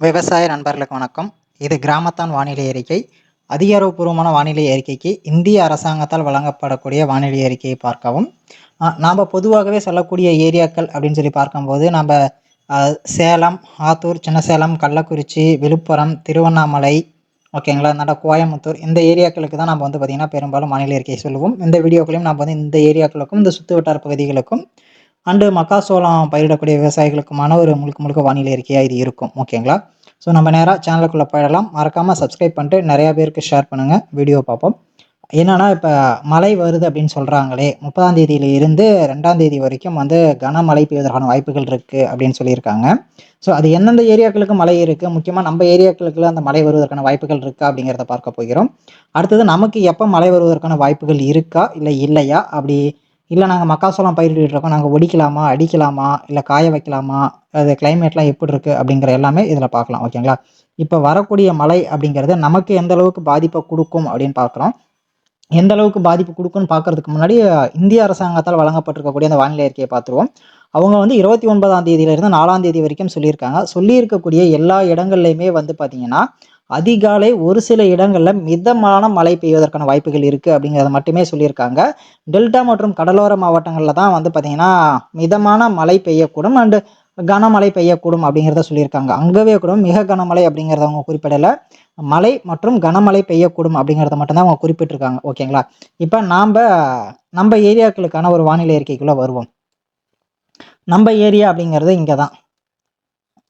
விவசாய நண்பர்களுக்கு வணக்கம். இது கிராமத்தான் வானிலை அறிக்கை. அதிகாரப்பூர்வமான வானிலை அறிக்கைக்கு இந்திய அரசாங்கத்தால் வழங்கப்படக்கூடிய வானிலை அறிக்கையை பார்க்கவும். நாம் பொதுவாகவே சொல்லக்கூடிய ஏரியாக்கள் அப்படின்னு சொல்லி பார்க்கும்போது நம்ம சேலம் ஆத்தூர் சின்ன சேலம் கள்ளக்குறிச்சி விழுப்புரம் திருவண்ணாமலை ஓகேங்களா நட கோயம்புத்தூர் இந்த ஏரியாக்களுக்கு தான் நம்ம வந்து பார்த்திங்கன்னா பெரும்பாலும் வானிலை அறிக்கையை சொல்லுவோம். இந்த வீடியோக்களையும் நம்ம வந்து இந்த ஏரியாக்களுக்கும் இந்த சுற்று வட்டார பகுதிகளுக்கும் அண்டு மக்காசோளம் பயிரிடக்கூடிய விவசாயிகளுக்குமான ஒரு முழுக்க முழுக்க வானிலை அறிக்கையாக இது இருக்கும். ஓகேங்களா? ஸோ நம்ம நேராக சேனலுக்குள்ளே போயிடலாம். மறக்காமல் சப்ஸ்கிரைப் பண்ணிட்டு நிறையா பேருக்கு ஷேர் பண்ணுங்கள் வீடியோ பார்ப்போம். என்னென்னா இப்போ மழை வருது அப்படின்னு சொல்கிறாங்களே முப்பதாம் தேதியில இருந்து ரெண்டாம் தேதி வரைக்கும் வந்து கனமழை பெய்வதற்கான வாய்ப்புகள் இருக்குது அப்படின்னு சொல்லியிருக்காங்க. ஸோ அது எந்தெந்த ஏரியாக்களுக்கு மழை இருக்குது முக்கியமாக நம்ம ஏரியாக்களுக்கு அந்த மழை வருவதற்கான வாய்ப்புகள் இருக்கா அப்படிங்கிறத பார்க்க போகிறோம். அடுத்தது நமக்கு எப்போ மழை வருவதற்கான வாய்ப்புகள் இருக்கா இல்லை இல்லையா? அப்படி இல்லை நாங்கள் மக்காசோளம் பயிரிட்டுருக்கோம் நாங்கள் ஒடிக்கலாமா அடிக்கலாமா இல்லை காய வைக்கலாமா அது கிளைமேட்லாம் எப்படி இருக்குது அப்படிங்கிற எல்லாமே இதில் பார்க்கலாம் ஓகேங்களா இப்போ வரக்கூடிய மழை அப்படிங்கிறது நமக்கு எந்த அளவுக்கு பாதிப்பை கொடுக்கும் அப்படின்னு பார்க்குறோம். எந்த அளவுக்கு பாதிப்பு கொடுக்கும்னு பார்க்கறதுக்கு முன்னாடி இந்திய அரசாங்கத்தால் வழங்கப்பட்டிருக்கக்கூடிய அந்த வானிலை அறிக்கையை பார்த்துருவோம். அவங்க வந்து இருபத்தி ஒன்பதாம் தேதியிலிருந்து நாலாம் தேதி வரைக்கும் சொல்லியிருக்காங்க. சொல்லியிருக்கக்கூடிய எல்லா இடங்கள்லையுமே வந்து பார்த்தீங்கன்னா அதிகாலை ஒரு சில இடங்களில் மிதமான மழை பெய்வதற்கான வாய்ப்புகள் இருக்குது அப்படிங்கிறத மட்டுமே சொல்லியிருக்காங்க. டெல்டா மற்றும் கடலோர மாவட்டங்களில் தான் வந்து பார்த்திங்கன்னா மிதமான மழை பெய்யக்கூடும் அண்டு கனமழை பெய்யக்கூடும் அப்படிங்கிறத சொல்லியிருக்காங்க. அங்கவே கூட மிக கனமழை அப்படிங்கிறத அவங்க குறிப்பிடலை. மழை மற்றும் கனமழை பெய்யக்கூடும் அப்படிங்கிறத மட்டும்தான் அவங்க குறிப்பிட்டிருக்காங்க. ஓகேங்களா? இப்போ நாம் நம்ம ஏரியாக்களுக்கான ஒரு வானிலை அறிக்கைக்குள்ளே வருவோம். நம்ம ஏரியா அப்படிங்கிறது இங்கே தான்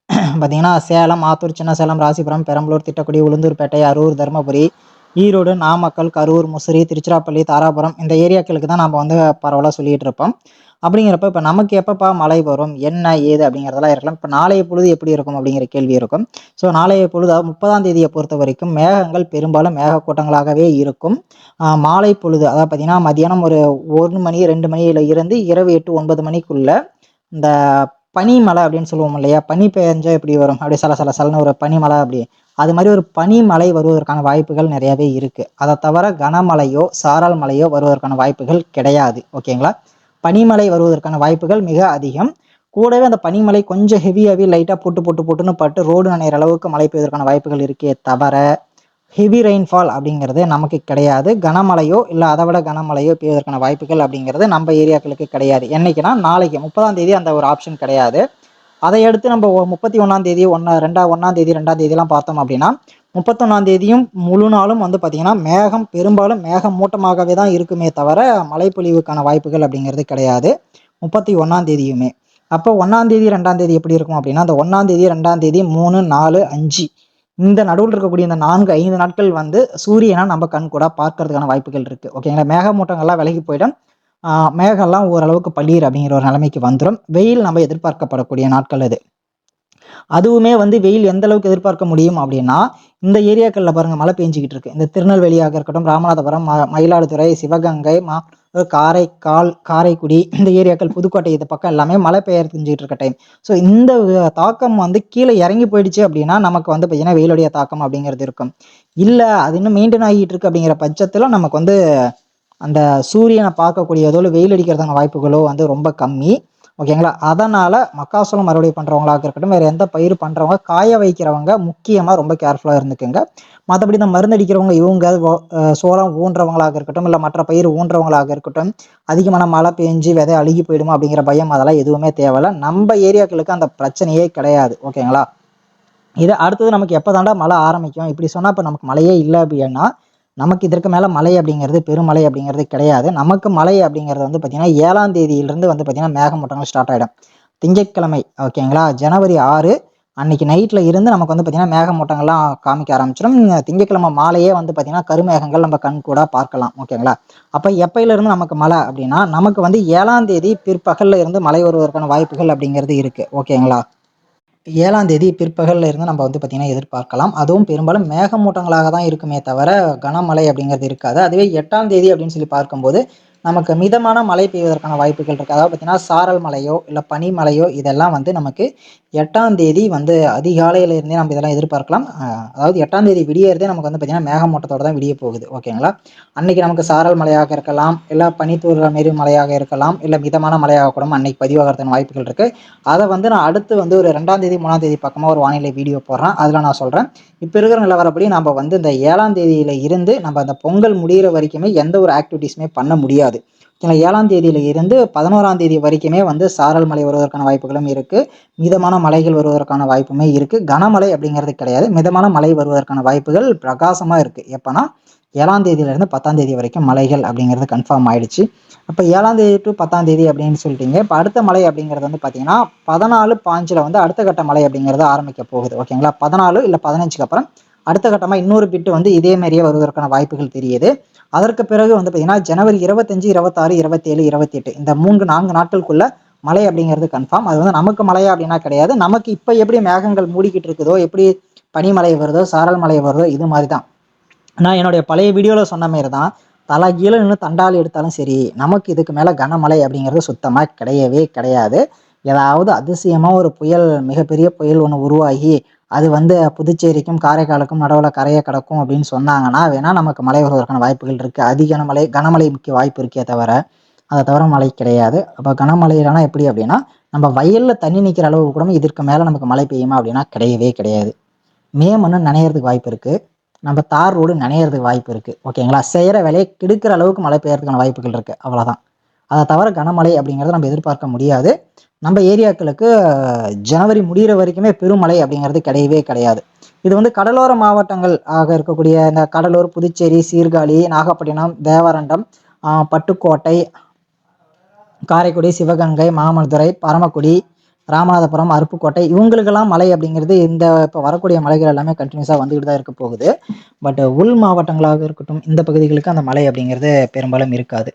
பார்த்தீங்கன்னா சேலம் ஆத்தூர் சின்ன சேலம் ராசிபுரம் பெரம்பலூர் திட்டக்குடி உளுந்தூர்பேட்டை அரூர் தருமபுரி ஈரோடு நாமக்கல் கரூர் முசிறி திருச்சிராப்பள்ளி தாராபுரம் இந்த ஏரியாக்களுக்கு தான் நம்ம வந்து பரவலாக சொல்லிகிட்டு இருப்போம். அப்படிங்கிறப்ப இப்போ நமக்கு எப்பப்பா மழை வரும்? என்ன ஏது அப்படிங்கிறதெல்லாம் இருக்கலாம். இப்போ நாளைய பொழுது எப்படி இருக்கும் அப்படிங்கிற கேள்வி இருக்கும். ஸோ நாளைய பொழுது முப்பதாம் தேதியை பொறுத்த வரைக்கும் மேகங்கள் பெரும்பாலும் மேகக்கூட்டங்களாகவே இருக்கும். மாலை பொழுது அதாவது பார்த்தீங்கன்னா மதியானம் ஒரு ஒரு மணி ரெண்டு மணியில் இருந்து இரவு எட்டு ஒன்பது மணிக்குள்ள இந்த பனிமலை அப்படின்னு சொல்லுவோம் இல்லையா? பனி பெஞ்சா எப்படி வரும்? அப்படி சல சல சலன்னு ஒரு பனிமலை அப்படி. அது மாதிரி ஒரு பனிமலை வருவதற்கான வாய்ப்புகள் நிறையவே இருக்குது அதை தவிர கனமழையோ சாரல் மலையோ வருவதற்கான வாய்ப்புகள் கிடையாது. ஓகேங்களா? பனிமலை வருவதற்கான வாய்ப்புகள் மிக அதிகம். கூடவே அந்த பனிமலை கொஞ்சம் ஹெவியாகவே லைட்டாக போட்டு போட்டு போட்டுன்னு பட்டு ரோடு நனைகிற அளவுக்கு மழை பெய்வதற்கான வாய்ப்புகள் இருக்கே தவிர ஹெவி ரெயின்ஃபால் அப்படிங்கிறது நமக்கு கிடையாது. கனமழையோ இல்லை அதை விட கனமழையோ பெய்வதற்கான வாய்ப்புகள் அப்படிங்கிறது நம்ம ஏரியாக்களுக்கு கிடையாது. என்னைக்குன்னா நாளைக்கு முப்பதாம் தேதி அந்த ஒரு ஆப்ஷன் கிடையாது. அதை அடுத்து நம்ம முப்பத்தி ஒன்றாம் தேதி ஒன்றா ரெண்டா ஒன்றாம் தேதி ரெண்டாம் தேதியெல்லாம் பார்த்தோம் அப்படின்னா முப்பத்தொன்னாம் தேதியும் முழு நாளும் வந்து பார்த்திங்கன்னா மேகம் பெரும்பாலும் மேகம் மூட்டமாகவே தான் இருக்குமே தவிர மழைப்பொழிவுக்கான வாய்ப்புகள் அப்படிங்கிறது கிடையாது. முப்பத்தி ஒன்றாம் தேதியுமே. அப்போ ஒன்றாம் தேதி ரெண்டாம் தேதி எப்படி இருக்கும் அப்படின்னா அந்த ஒன்றாம் தேதி ரெண்டாம் தேதி மூணு நாலு அஞ்சு இந்த நடுவில் இருக்கக்கூடிய இந்த நான்கு ஐந்து நாட்கள் வந்து சூரியனை நம்ம கண் கூட பார்க்கறதுக்கான வாய்ப்புகள் இருக்குது ஓகேங்களா மேகமூட்டங்கள்லாம் விலகி போயிடும். மேகம்லாம் ஓரளவுக்கு பள்ளீர் அப்படிங்கிற ஒரு நிலைமைக்கு வந்துடும் வெயில் நம்ம எதிர்பார்க்கப்படக்கூடிய நாட்கள் அது. அதுவுமே வந்து வெயில் எந்த அளவுக்கு எதிர்பார்க்க முடியும் அப்படின்னா இந்த ஏரியாக்களில் பாருங்கள் மழை பெஞ்சிக்கிட்டு இருக்கு. இந்த திருநெல்வேலியாக இருக்கட்டும் ராமநாதபுரம் மயிலாடுதுறை சிவகங்கை மா காரைக்கால் காரைக்குடி இந்த ஏரியாக்கள் புதுக்கோட்டை இது பக்கம் எல்லாமே மழை பெய்யறது செஞ்சுட்டு இருக்க டைம் ஸோ இந்த தாக்கம் வந்து கீழே இறங்கி போயிடுச்சு அப்படின்னா நமக்கு வந்து பார்த்தீங்கன்னா வெயிலுடைய தாக்கம் அப்படிங்கிறது இருக்கும். இல்லை அது இன்னும் மெயின்டைன் ஆகிட்டு இருக்கு அப்படிங்கிற பட்சத்தில் நமக்கு வந்து அந்த சூரியனை பார்க்கக்கூடியதோ இல்லை வெயில் அடிக்கிறதான வாய்ப்புகளோ வந்து ரொம்ப கம்மி. ஓகேங்களா அதனால் மக்காசோளம் மறுபடியும் பண்ணுறவங்களாக இருக்கட்டும் வேறு எந்த பயிர் பண்ணுறவங்க காய வைக்கிறவங்க முக்கியமாக ரொம்ப கேர்ஃபுல்லாக இருந்துக்குங்க. மற்றபடி இந்த மருந்து அடிக்கிறவங்க இவங்க சோளம் ஊன்றவங்களாக இருக்கட்டும் இல்லை மற்ற பயிர் ஊன்றவங்களாக இருக்கட்டும் அதிகமான மழை பெஞ்சு விதை அழுகி போயிடுமா அப்படிங்கிற பயம் அதெல்லாம் எதுவுமே தேவையில்லை. நம்ம ஏரியாக்களுக்கு அந்த பிரச்சனையே கிடையாது. ஓகேங்களா இது அடுத்தது நமக்கு எப்போ தாண்டா மழை ஆரம்பிக்கும்? இப்படி சொன்னால் இப்போ நமக்கு மழையே இல்லை அப்படின்னா நமக்கு இதற்கு மேலே மழை அப்படிங்கிறது பெருமழை அப்படிங்கிறது கிடையாது. நமக்கு மழை அப்படிங்கிறது வந்து பார்த்திங்கன்னா ஏழாம் தேதியிலிருந்து வந்து பார்த்திங்கன்னா மேகமூட்டங்கள் ஸ்டார்ட் ஆகிடும் திங்கட்கிழமை ஓகேங்களா ஜனவரி ஆறு அன்னைக்கு நைட்டில் இருந்து நமக்கு வந்து பார்த்திங்கன்னா மேகமூட்டங்கள்லாம் காமிக்க ஆரம்பிச்சிடும். திங்கட்கிழமை மாலையே வந்து பார்த்திங்கன்னா கருமேகங்கள் நம்ம கண் கூட பார்க்கலாம் ஓகேங்களா அப்போ எப்பயிலிருந்து நமக்கு மழை அப்படின்னா நமக்கு வந்து ஏழாம் தேதி பிற்பகலில் இருந்து மழை வருவதற்கான வாய்ப்புகள் அப்படிங்கிறது இருக்குது ஓகேங்களா ஏழாம் தேதி பிற்பகலில் இருந்து நம்ம வந்து பார்த்திங்கன்னா எதிர்பார்க்கலாம். அதுவும் பெரும்பாலும் மேகமூட்டங்களாக தான் இருக்குமே தவிர கனமழை அப்படிங்கிறது இருக்காது. அதுவே எட்டாம் தேதி அப்படின்னு சொல்லி பார்க்கும்போது நமக்கு மிதமான மழை பெய்வதற்கான வாய்ப்புகள் இருக்குது அதாவது பார்த்திங்கன்னா சாரல் மழையோ இல்லை பனிமழையோ இதெல்லாம் வந்து நமக்கு எட்டாம் தேதி வந்து அதிகாலையிலேருந்தே நம்ம இதெல்லாம் எதிர்பார்க்கலாம். அதாவது எட்டாம் தேதி விடியறதே நமக்கு வந்து பார்த்திங்கன்னா மேகமூட்டத்தோடு தான் விடிய போகுது. ஓகேங்களா? அன்றைக்கி நமக்கு சாரல் மழையாக இருக்கலாம் இல்லை பனித்தூர மாரி மழையாக இருக்கலாம் இல்லை மிதமான மழையாக கூட அன்னைக்கு பதிவாகிறதுக்கான வாய்ப்புகள் இருக்குது அதை வந்து நான் அடுத்து வந்து ஒரு ரெண்டாம் தேதி மூணாம் தேதி பக்கமாக ஒரு வானிலை வீடியோ போடுறேன். அதில் நான் சொல்கிறேன் இப்போ இருக்கிற நிலவரப்படி நம்ம வந்து இந்த ஏழாம் தேதியில் இருந்து நம்ம அந்த பொங்கல் முடிகிற வரைக்குமே எந்த ஒரு ஆக்டிவிட்டீஸுமே பண்ண முடியாது. ஏன்னா ஏழாம் தேதியில இருந்து பதினோராம் தேதி வரைக்குமே வந்து சாரல் மழை வருவதற்கான வாய்ப்புகளும் இருக்குது மிதமான மலைகள் வருவதற்கான வாய்ப்புமே இருக்குது கனமழை அப்படிங்கிறது கிடையாது. மிதமான மழை வருவதற்கான வாய்ப்புகள் பிரகாசமாக இருக்குது எப்போனா ஏழாம் தேதியிலேருந்து பத்தாம் தேதி வரைக்கும் மலைகள் அப்படிங்கிறது கன்ஃபார்ம் ஆயிடுச்சு. அப்போ ஏழாம் தேதி டு பத்தாம் தேதி அப்படின்னு சொல்லிட்டீங்க. இப்போ அடுத்த மலை அப்படிங்கிறது வந்து பார்த்தீங்கன்னா பதினாலு பாஞ்சில் வந்து அடுத்த கட்ட மலை அப்படிங்கிறது ஆரம்பிக்க போகுது. ஓகேங்களா? பதினாலு இல்லை பதினஞ்சுக்கு அப்புறம் அடுத்த கட்டமாக இன்னொரு பிட்டு வந்து இதே மாதிரியே வருவதற்கான வாய்ப்புகள் தெரியுது. அதற்கு பிறகு வந்து பார்த்தீங்கன்னா ஜனவரி இருபத்தஞ்சு இருபத்தாறு இருபத்தேழு இருபத்தெட்டு இந்த மூன்று நான்கு நாட்களுக்குள்ள மழை அப்படிங்கிறது கன்ஃபார்ம் அது வந்து நமக்கு மழையா அப்படின்னா கிடையாது. நமக்கு இப்போ எப்படி மேகங்கள் மூடிக்கிட்டு இருக்குதோ எப்படி பனிமழை வருதோ சாரல் மழை வருதோ இது மாதிரி தான் நான் என்னுடைய பழைய வீடியோவில் சொன்ன மாரி தான் தலை கீழே நின்று தண்டால் எடுத்தாலும் சரி நமக்கு இதுக்கு மேலே கனமழை அப்படிங்கிறது சுத்தமாக கிடையவே கிடையாது. ஏதாவது அதிசயமாக ஒரு புயல் மிகப்பெரிய புயல் ஒன்று உருவாகி அது வந்து புதுச்சேரிக்கும் காரைக்காலுக்கும் நடுவில் கரையை கிடக்கும் அப்படின்னு சொன்னாங்கன்னா வேணால் நமக்கு மழை வருவதற்கான வாய்ப்புகள் இருக்குது அதிக கனமழை கனமழைக்கு வாய்ப்பு இருக்கே தவிர அதை தவிர மழை கிடையாது. அப்போ கனமழையிலனா எப்படி அப்படின்னா நம்ம வயலில் தண்ணி நிற்கிற அளவு கூட இதற்கு மேலே நமக்கு மழை பெய்யுமா அப்படின்னா கிடையவே கிடையாது. மே மண்ணு நனையிறதுக்கு வாய்ப்பு இருக்குது நம்ம தார் ரோடு நனையிறதுக்கு வாய்ப்பு இருக்குது ஓகேங்களா செய்கிற வேலையை கெடுக்கிற அளவுக்கு மழை பெய்யறதுக்கான வாய்ப்புகள் இருக்குது அவ்வளோதான் அதை தவிர கனமழை அப்படிங்கிறத நம்ம எதிர்பார்க்க முடியாது. நம்ம ஏரியாக்களுக்கு ஜனவரி முடிகிற வரைக்குமே பெருமழை அப்படிங்கிறது கிடையவே கிடையாது. இது வந்து கடலோர மாவட்டங்கள் ஆக இருக்கக்கூடிய இந்த கடலூர் புதுச்சேரி சீர்காழி நாகப்பட்டினம் தேவரண்டம் பட்டுக்கோட்டை காரைக்குடி சிவகங்கை மாமல்லதுரை பரமக்குடி ராமநாதபுரம் அருப்புக்கோட்டை இவங்களுக்கெல்லாம் மழை அப்படிங்கிறது இந்த இப்போ வரக்கூடிய மலைகள் எல்லாமே கண்டினியூஸாக வந்துக்கிட்டு தான் இருக்க போகுது. பட் உள் மாவட்டங்களாக இருக்கட்டும் இந்த பகுதிகளுக்கு அந்த மழை அப்படிங்கிறது பெரும்பாலும் இருக்காது.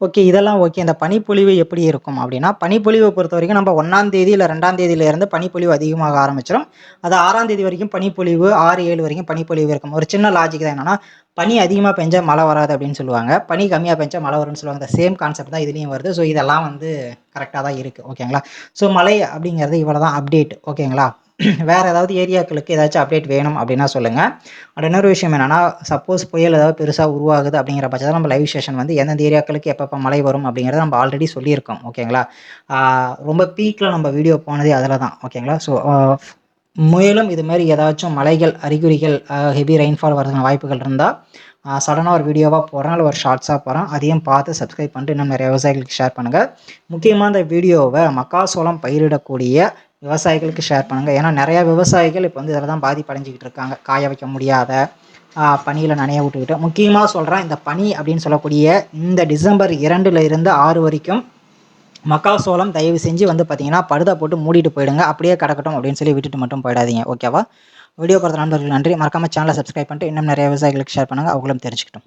ஓகே இதெல்லாம் ஓகே. இந்த பனிப்பொழிவு எப்படி இருக்கும் அப்படின்னா பனிப்பொழிவை பொறுத்த வரைக்கும் நம்ம ஒன்றாம் தேதி இல்லை ரெண்டாம் தேதியிலேருந்து பனிப்பொழிவு அதிகமாக ஆரம்பிச்சிடும் அது ஆறாம் தேதி வரைக்கும் பனிப்பொழிவு ஆறு ஏழு வரைக்கும் பனிப்பொழிவு இருக்கும். ஒரு சின்ன லாஜிக் தான் என்னன்னா பனி அதிகமாக பெஞ்சால் மழை வராது அப்படின்னு சொல்லுவாங்க. பனி கம்மியாக பெஞ்சால் மழை வரும்னு சொல்லுவாங்க. இந்த சேம் கான்செப்ட் தான் இதுலேயும் வருது. ஸோ இதெல்லாம் வந்து கரெக்டாக தான் இருக்குது ஓகேங்களா ஸோ மழை அப்படிங்கிறது இவ்வளோ தான் அப்டேட் ஓகேங்களா வேறு ஏதாவது ஏரியாக்களுக்கு ஏதாச்சும் அப்டேட் வேணும் அப்படின்னா சொல்லுங்கள் அண்ட் இன்னொரு விஷயம் என்னென்னா சப்போஸ் புயல் ஏதாவது பெருசாக உருவாகுது அப்படிங்கிற பட்சத்தில் நம்ம லைவ் செஷன் வந்து எந்தெந்த ஏரியாக்களுக்கு எப்பப்போ மழை வரும் அப்படிங்கிறத நம்ம ஆல்ரெடி சொல்லியிருக்கோம். ஓகேங்களா ரொம்ப பீக்கில் நம்ம வீடியோ போனதே அதில் தான் ஓகேங்களா ஸோ மேலும் இது மாதிரி ஏதாச்சும் மலைகள் அறிகுறிகள் ஹெவி ரெயின்ஃபால் வரதுக்கான வாய்ப்புகள் இருந்தால் சடனாக ஒரு வீடியோவாக போகிறேன் இல்லை ஒரு ஷார்ட்ஸாக போகிறேன் அதையும் பார்த்து சப்ஸ்கிரைப் பண்ணிட்டு இன்னும் நிறைய விவசாயிகளுக்கு ஷேர் பண்ணுங்கள் முக்கியமாக இந்த வீடியோவை மக்காசோளம் பயிரிடக்கூடிய விவசாயிகளுக்கு ஷேர் பண்ணுங்கள் ஏன்னா நிறையா விவசாயிகள் இப்போ வந்து இதில் தான் பாதிப்படைஞ்சிக்கிட்டு இருக்காங்க. காய வைக்க முடியாத பனியில் நனைய விட்டுக்கிட்டு. முக்கியமாக சொல்கிறேன் இந்த பனி அப்படின்னு சொல்லக்கூடிய இந்த டிசம்பர் இரண்டில் இருந்து ஆறு வரைக்கும் மக்காசோளம் தயவு செஞ்சு வந்து பார்த்தீங்கன்னா படுதா போட்டு மூடிட்டு போயிடுங்க. அப்படியே கிடக்கட்டும் அப்படின்னு சொல்லி விட்டுட்டு மட்டும் போயிடாதீங்க. ஓகேவா வீடியோ பார்த்த நண்பர்களுக்கு நன்றி. மறக்காமல் சேனலை சப்ஸ்கிரைப் பண்ணிட்டு இன்னும் நிறைய விவசாயிகளுக்கு ஷேர் பண்ணுங்கள் அவங்களும் தெரிஞ்சுக்கிட்டோம்.